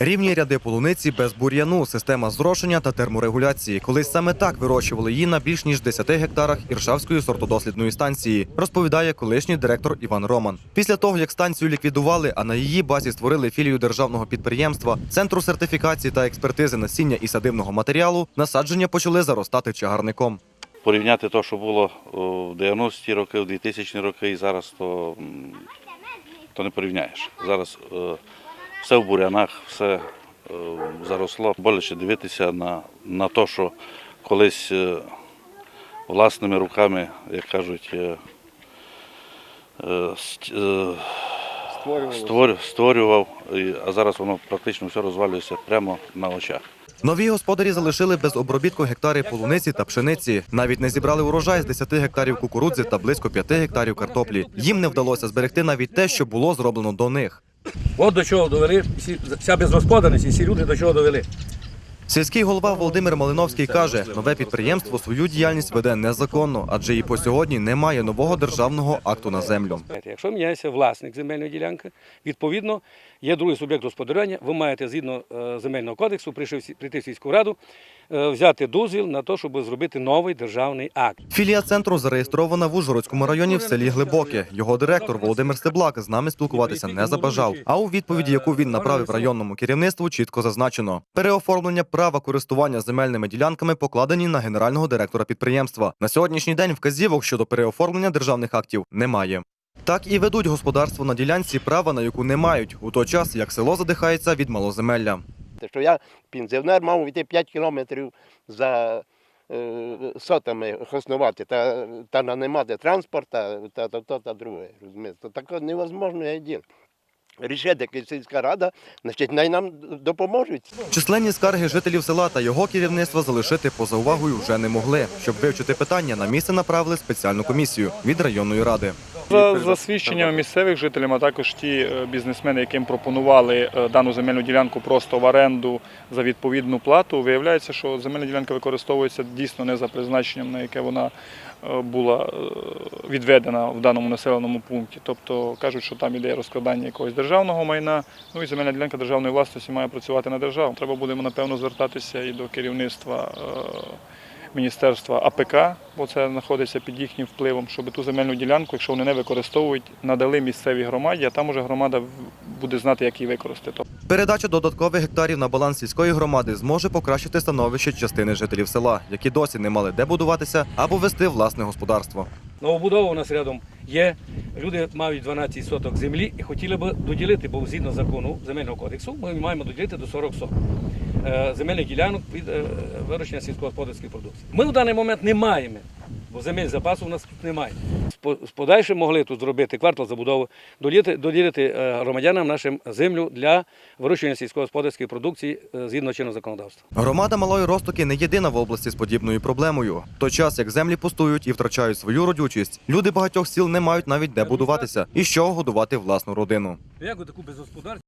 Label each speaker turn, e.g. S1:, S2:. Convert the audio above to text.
S1: Рівні ряди полуниці без бур'яну, система зрошення та терморегуляції. Колись саме так вирощували її на більш ніж 10 гектарах Іршавської сортодослідної станції, розповідає колишній директор Іван Роман. Після того, як станцію ліквідували, а на її базі створили філію державного підприємства, центру сертифікації та експертизи насіння і садивного матеріалу, насадження почали заростати чагарником.
S2: Порівняти те, що було в 90-ті роки, в 2000 роки і зараз, то, то не порівняєш. Зараз е, все в бурянах, все е, заросло. Боляче дивитися на, на те, що колись е, власними руками, як кажуть, е, е, ст- е, створю- створював, а зараз воно практично все розвалюється прямо на очах.
S1: Нові господарі залишили без обробітку гектари полуниці та пшениці. Навіть не зібрали урожай з 10 гектарів кукурудзи та близько 5 гектарів картоплі. Їм не вдалося зберегти навіть те, що було зроблено до них.
S3: От до чого довели вся безгосподарність і всі люди до чого довели.
S1: Сільський голова Володимир Малиновський каже, нове підприємство свою діяльність веде незаконно, адже і по сьогодні немає нового державного акту на землю.
S3: Якщо міняється власник земельної ділянки, відповідно є другий суб'єкт господарювання. Ви маєте згідно е, земельного кодексу прийти в сільську раду, е, взяти дозвіл на те, щоб зробити новий державний акт.
S1: Філія центру зареєстрована в Ужгородському районі в селі Глибоке. Його директор Володимир Стеблак з нами спілкуватися не забажав. А у відповіді, яку він направив районному керівництву, чітко зазначено: переоформлення права користування земельними ділянками покладені на генерального директора підприємства. На сьогоднішній день вказівок щодо переоформлення державних актів немає. Так і ведуть господарство на ділянці, права на яку не мають, у той час як село задихається від малоземелля.
S4: Те, що я пенсіонер мав йти 5 кілометрів за е, сотами хоснувати та, та нанимати транспорт та, та, та, та, та друге. Розумієте? Таке невозможне діло. Рішити як сільська рада, значить, най нам допоможуть.
S1: Численні скарги жителів села та його керівництва залишити поза увагою вже не могли. Щоб вивчити питання, на місце направили спеціальну комісію від районної ради.
S5: За, за свідченнями місцевих жителів, а також ті е, бізнесмени, яким пропонували е, дану земельну ділянку просто в оренду за відповідну плату, виявляється, що земельна ділянка використовується дійсно не за призначенням, на яке вона була е, відведена в даному населеному пункті. Тобто кажуть, що там іде розкладання якогось державного майна. Ну і земельна ділянка державної власності має працювати на державу. Треба буде напевно звертатися і до керівництва. е, Міністерства АПК, бо це знаходиться під їхнім впливом, щоб ту земельну ділянку, якщо вони не використовують, надали місцевій громаді, а там уже громада буде знати, як її використати.
S1: Передача додаткових гектарів на баланс сільської громади зможе покращити становище частини жителів села, які досі не мали де будуватися або вести власне господарство.
S3: Новобудова у нас рядом є. Люди мають 12 соток землі і хотіли б доділити, бо згідно закону земельного кодексу ми маємо доділити до 40 соток е, земельних ділянок під е, вирощення сільськогосподарської продукції. Ми в даний момент не маємо, бо земель запасу у нас тут немає. З подальшим могли тут зробити квартал забудови, доділити, доділити е, громадянам нашим землю для вирощування сільськогосподарської продукції е, згідно чинного законодавства.
S1: Громада Малої Ростоки не єдина в області з подібною проблемою. В той час, як землі пустують і втрачають свою родючість, люди багатьох сіл не мають навіть де будуватися і з чого годувати власну родину.
S3: Як ви таку безгосподарність